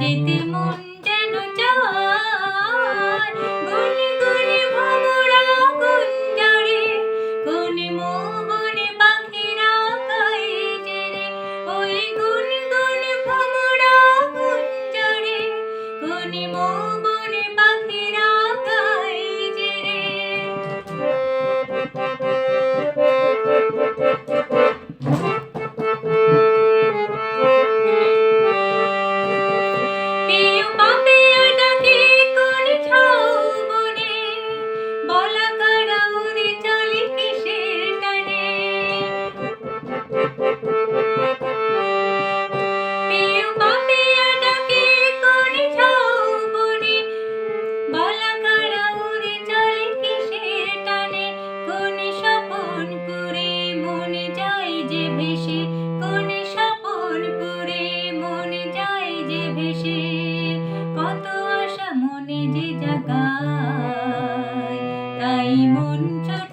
যেতে মন যেন চায়। muốn chất